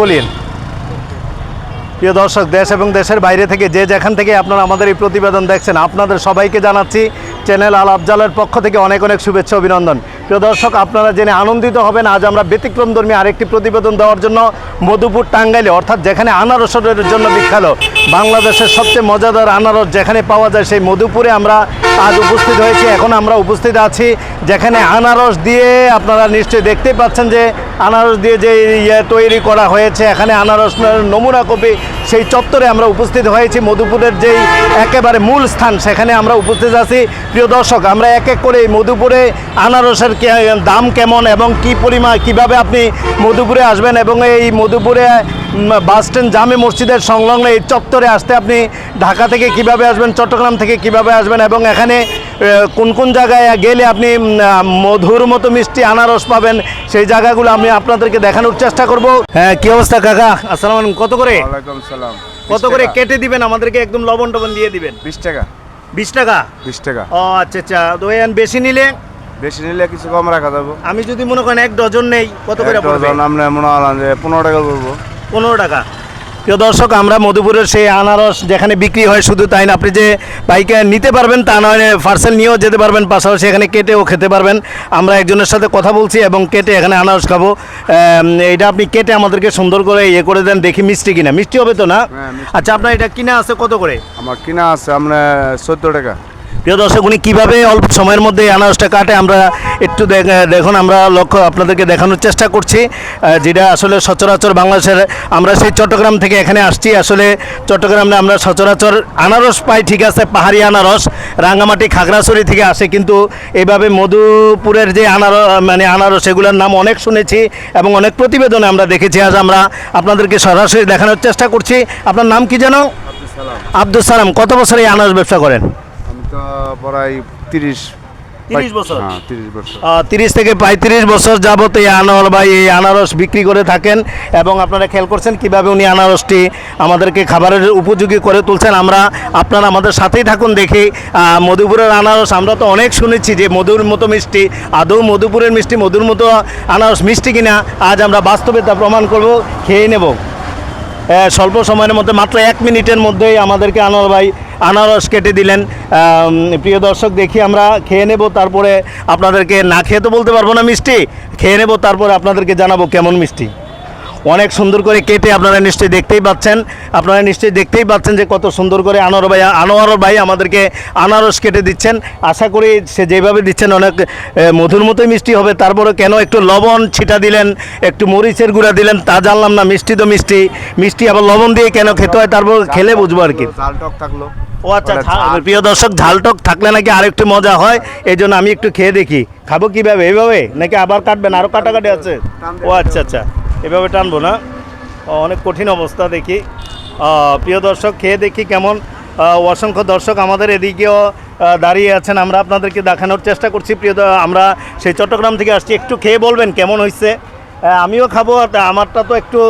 বলিন প্রিয় দর্শক, দেশ এবং দেশের বাইরে থেকে যে যেখান থেকে আপনারা আমাদের এই প্রতিবেদন দেখছেন, আপনাদের সবাইকে জানাচ্ছি, চ্যানেল আল আফজালের পক্ষ থেকে অনেক অনেক শুভেচ্ছা, অভিনন্দন। প্রিয় দর্শক, আপনারা জেনে আনন্দিত হবেন, আজ আমরা ব্যতিক্রমধর্মী আরেকটি প্রতিবেদন দেওয়ার জন্য মধুপুর টাঙ্গাইলে, অর্থাৎ যেখানে আনারসের জন্য বিখ্যাত, বাংলাদেশের সবচেয়ে মজাদার আনারস যেখানে পাওয়া যায় সেই মধুপুরে আমরা আজ উপস্থিত হয়েছি। এখন আমরা উপস্থিত আছি যেখানে আনারস দিয়ে আপনারা নিশ্চয়ই দেখতেই পাচ্ছেন যে আনারস দিয়ে যে ইয়ে তৈরি করা হয়েছে, এখানে আনারস নমুনা কপি সেই চত্বরে আমরা উপস্থিত হয়েছি। মধুপুরের যেই একেবারে মূল স্থান, সেখানে আমরা উপস্থিত আছি। প্রিয় দর্শক, আমরা এক এক করে এই মধুপুরে আনারসের কে- দাম কেমন এবং কি পরিমাণ কীভাবে আপনি মধুপুরে আসবেন এবং এই মধুপুরে বাস স্ট্যান্ড জামে মসজিদের সংলগ্ন এই চত্বরে আসতে আপনি ঢাকা থেকে কীভাবে আসবেন চট্টগ্রাম থেকে কীভাবে আসবেন এবং এখানে কোন কোন জায়গায় গেলে আপনি মধুর মতো মিষ্টি আনারস পাবেন সেই জায়গাগুলো আমি আপনাদেরকে দেখানোর চেষ্টা করব। হ্যাঁ কি অবস্থা কাকা? আসসালামু আলাইকুম। কত করে? সালাম। কত করে কেটে দিবেন? আমাদেরকে একদম লবণ টবণ দিয়ে দিবেন। বিশ টাকা। বিশ টাকা? বিশ টাকা। ও আচ্ছা আচ্ছা। বেশি নিলে বেশি নিলে কিছু কম রাখা যাব। আমি যদি মনে করেন এক ডজন নেই কত করে পড়বে? ডজন আমরা মনে হলাম যে পনেরো টাকা করব পনেরো টাকা। প্রিয় দর্শক আমরা মধুপুরের সেই আনারস যেখানে বিক্রি হয় শুধু তাই না আপনি যে বাইকে নিতে পারবেন তা নয় পার্সেল নিয়েও যেতে পারবেন পাশাপাশি এখানে কেটেও খেতে পারবেন। আমরা একজনের সাথে কথা বলছি এবং কেটে এখানে আনারস খাব। এটা আপনি কেটে আমাদেরকে সুন্দর করে ইয়ে করে দেন দেখি মিষ্টি কিনা। মিষ্টি হবে তো না? হ্যাঁ, আচ্ছা আপনার এটা কিনা আছে কত করে? আমার কিনা আছে আমরা চোদ্দ টাকা। প্রিয় দর্শক উনি কীভাবে অল্প সময়ের মধ্যে এই আনারসটা কাটে আমরা একটু দেখ- দেখুন আমরা লক্ষ্য আপনাদেরকে দেখানোর চেষ্টা করছি যেটা আসলে সচরাচর বাংলাদেশের আমরা সেই চট্টগ্রাম থেকে এখানে আসছি আসলে চট্টগ্রামে আমরা সচরাচর আনারস পাই ঠিক আছে পাহাড়ি আনারস রাঙ্গামাটি খাগড়াছড়ি থেকে আসে কিন্তু এইভাবে মধুপুরের যে আনারস মানে আনারস এগুলোর নাম অনেক শুনেছি এবং অনেক প্রতিবেদনে আমরা দেখেছি আজ আমরা আপনাদেরকে সরাসরি দেখানোর চেষ্টা করছি আপনার নাম কি জানো সালাম। আব্দুল সালাম কত বছর এই আনারস ব্যবসা করেন? তো প্রায় তিরিশ 30 বছর? হ্যাঁ তিরিশ বছর। তিরিশ থেকে পঁয়ত্রিশ বছর যাবত এই আনার বা এই আনারস বিক্রি করে থাকেন এবং আপনারা খেয়াল করছেন কীভাবে উনি আনারসটি আমাদেরকে খাবারের উপযোগী করে তুলছেন। আমরা আপনারা আমাদের সাথেই থাকুন দেখি। মধুপুরের আনারস আমরা তো অনেক শুনেছি যে মধুর মতো মিষ্টি আদৌ মধুপুরের মিষ্টি মধুর মতো আনারস মিষ্টি কিনা আজ আমরা বাস্তবে তা প্রমাণ করব খেয়ে নেব। স্বল্প সময়ের মধ্যে মাত্র এক মিনিটের মধ্যেই আমাদেরকে আনার ভাই আনারস কেটে দিলেন। প্রিয় দর্শক, দেখি আমরা খেয়ে নেব, তারপরে আপনাদেরকে না খেয়ে তো বলতে পারব না মিষ্টি। খেয়ে নেব, তারপরে আপনাদেরকে জানাব কেমন মিষ্টি। অনেক সুন্দর করে কেটে আপনারা নিশ্চয়ই দেখতেই পাচ্ছেন। আপনারা নিশ্চয়ই দেখতেই পাচ্ছেন যে কত সুন্দর করে আনোয়ার ভাই আনোয়ার ভাই আমাদেরকে আনারস কেটে দিচ্ছেন। আশা করি সে যেভাবে দিচ্ছেন অনেক মধুর মতোই মিষ্টি হবে। তারপরে কেন একটু লবণ ছিটা দিলেন একটু মরিচের গুঁড়া দিলেন তা জানলাম না মিষ্টি তো মিষ্টি। মিষ্টি আবার লবণ দিয়ে কেন খেতে হয় তারপর খেলে বুঝব আর কি। থাকল। ও আচ্ছা ঝাল- প্রিয় দর্শক ঝালটক থাকলে নাকি আরেকটু মজা হয় এই জন্য আমি একটু খেয়ে দেখি। খাব কীভাবে? এইভাবে নাকি আবার কাটবেন? আরও কাটাকাটি আছে? ও আচ্ছা আচ্ছা। এভাবে টানবো না। অনেক কঠিন অবস্থা দেখি। প্রিয় দর্শক খেয়ে দেখি কেমন। অসংখ্য দর্শক আমাদের এদিকেও দাঁড়িয়ে আছেন। আমরা আপনাদেরকে দেখানোর চেষ্টা করছি। প্রিয় আমরা সেই চট্টগ্রাম থেকে আসছি। একটু খেয়ে বলবেন কেমন হয়েছে আমিও খাব আর আমারটা তো একটু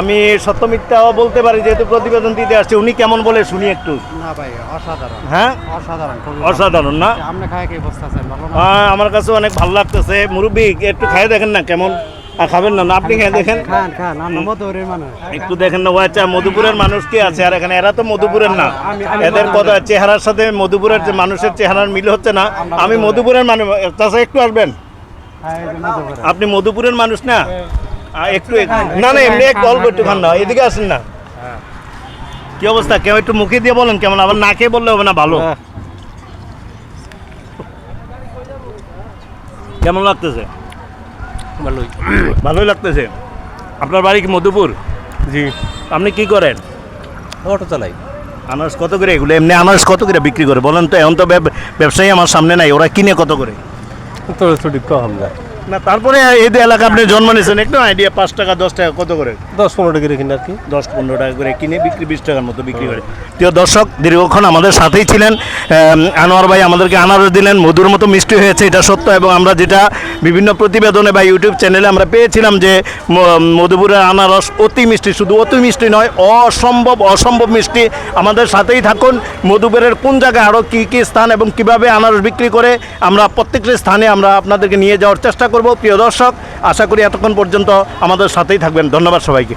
আমি সত্যমিথ্যাও বলতে পারি যেহেতু প্রতিবেদন দিতে আসছে। উনি কেমন বলে শুনি একটু। না ভাই অসাধারণ। হ্যাঁ? অসাধারণ অসাধারণ না? আপনি খায় কি বসতে আছেন ভালো না? আমার কাছে অনেক ভালো লাগতেছে। মুরব্বী একটু খাই দেখেন না কেমন? আর খাবেন না না আপনি খেয়ে দেখেন। একটু দেখেন না ও আচ্ছা মধুপুরের মানুষ কি আছে? আর এখানে এরা তো মধুপুরের না। এদের কথা চেহারার সাথে মধুপুরের যে মানুষের চেহারার মিল হচ্ছে না। আমি মধুপুরের মানুষ তাছাড়া একটু আসবেন। হ্যাঁ। আপনি মধুপুরের মানুষ না? একটু না না এমনি একটু অল্প একটু খান না এদিকে আসেন না। কি অবস্থা? কেউ একটু মুখে দিয়ে বলেন কেমন? আবার না খেয়ে বললে হবে না ভালো। হ্যাঁ। কেমন লাগতেছে? ভালোই। ভালোই লাগতেছে। আপনার বাড়ি কি মধুপুর? জি। আপনি কি করেন? অটো চালাই। আনারস কত করে? এগুলো এমনি আনারস কত করে বিক্রি করে? বলেন তো এখন তো ব্যবসায়ী আমার সামনে নাই ওরা কিনে কত করে? তো ছুটি কম যায় না তারপরে এই যে এলাকা আপনি জন্ম নিয়েছেন একটু আইডিয়া পাঁচ টাকা দশ টাকা কত করে? দশ পনেরো টাকা কিনে আর কি। দশ পনেরো টাকা করে কিনে বিক্রি বিশ টাকার মতো বিক্রি করে। প্রিয় দর্শক দীর্ঘক্ষণ আমাদের সাথেই ছিলেন আনোয়ার ভাই আমাদেরকে আনারস দিলেন মধুর মতো মিষ্টি হয়েছে এটা সত্য। এবং আমরা যেটা বিভিন্ন প্রতিবেদনে বা ইউটিউব চ্যানেলে আমরা পেয়েছিলাম যে মধুপুরের আনারস অতি মিষ্টি শুধু অতি মিষ্টি নয় অসম্ভব অসম্ভব মিষ্টি। আমাদের সাথেই থাকুন মধুপুরের কোন জায়গায় আরও কী কী স্থান এবং কীভাবে আনারস বিক্রি করে আমরা প্রত্যেকটি স্থানে আমরা আপনাদেরকে নিয়ে যাওয়ার চেষ্টা করব। প্রিয় দর্শক আশা করি এতক্ষণ পর্যন্ত আমাদের সাথেই থাকবেন। ধন্যবাদ সবাইকে।